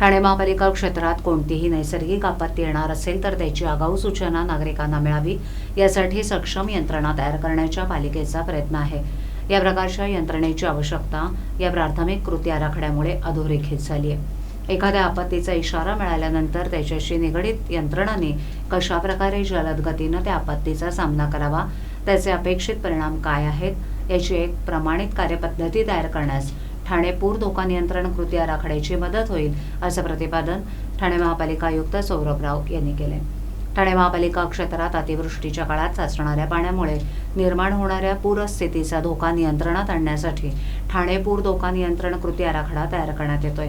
ठाणे महापालिका क्षेत्रात कोणतीही नैसर्गिक आपत्ती येणार असेल तर त्याची आगाऊ सूचना नागरिकांना मिळावी यासाठी सक्षम यंत्रणा तयार करण्याच्या पालिकेचा प्रयत्न आहे. या प्रकारच्या यंत्रणेची आवश्यकता या प्राथमिक कृती आराखड्यामुळे अधोरेखित झाली आहे. एखाद्या आपत्तीचा इशारा मिळाल्यानंतर त्याच्याशी निगडीत यंत्रणांनी कशा प्रकारे जलद गतीनं त्या आपत्तीचा सामना करावा त्याचे अपेक्षित परिणाम काय आहेत याची एक प्रमाणित कार्यपद्धती तयार करण्यास ठाणे पूर धोका नियंत्रण कृती आराखड्याची मदत होईल असं प्रतिपादन ठाणे महापालिका आयुक्त सौरभ राव यांनी केले ठाणे महापालिका क्षेत्रात अतिवृष्टीच्या काळात साचणाऱ्या पाण्यामुळे निर्माण होणाऱ्या पूरस्थितीचा धोका नियंत्रणात आणण्यासाठी ठाणे पूर धोका नियंत्रण कृती आराखडा तयार करण्यात येतोय.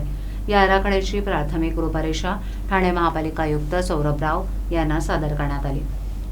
या आराखड्याची प्राथमिक रूपरेषा ठाणे महापालिका आयुक्त सौरभ राव यांना सादर करण्यात आली.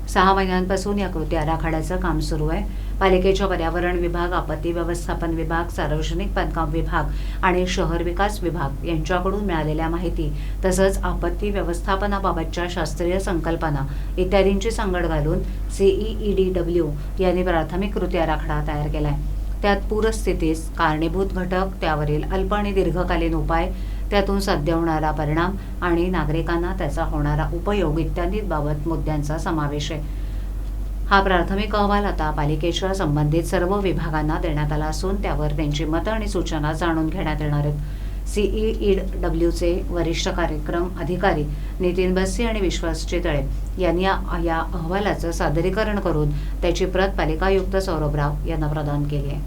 सहा महिन्यांपासून या कृती आराखड्याचं काम सुरू आहे. पालिकेच्या पर्यावरण विभाग आपत्ती व्यवस्थापन विभाग सार्वजनिक बांधकाम विभाग आणि शहर विकास विभाग यांच्याकडून मिळालेल्या माहिती तसंच आपत्ती व्यवस्थापनाबाबतच्या शास्त्रीय संकल्पना इत्यादींची सांगड घालून सीईई डी डब्ल्यू यांनी प्राथमिक कृती आराखडा तयार केला आहे त्यात पूरस्थितीस कारणीभूत घटक त्यावरील अल्प आणि दीर्घकालीन उपाय त्यातून साध्य होणारा परिणाम आणि नागरिकांना त्याचा होणारा उपयोग इत्यादी बाबत मुद्द्यांचा समावेश आहे. हा प्राथमिक अहवाल आता पालिकेच्या संबंधित सर्व विभागांना देण्यात आला असून त्यावर त्यांची मतं आणि सूचना जाणून घेण्यात येणार आहेत. सीईई डब्ल्यूचे वरिष्ठ कार्यक्रम अधिकारी नितीन बस्सी आणि विश्वास चितळे यांनी या या अहवालाचं सादरीकरण करून त्याची प्रत पालिका आयुक्त सौरभ राव यांना प्रदान केली आहे.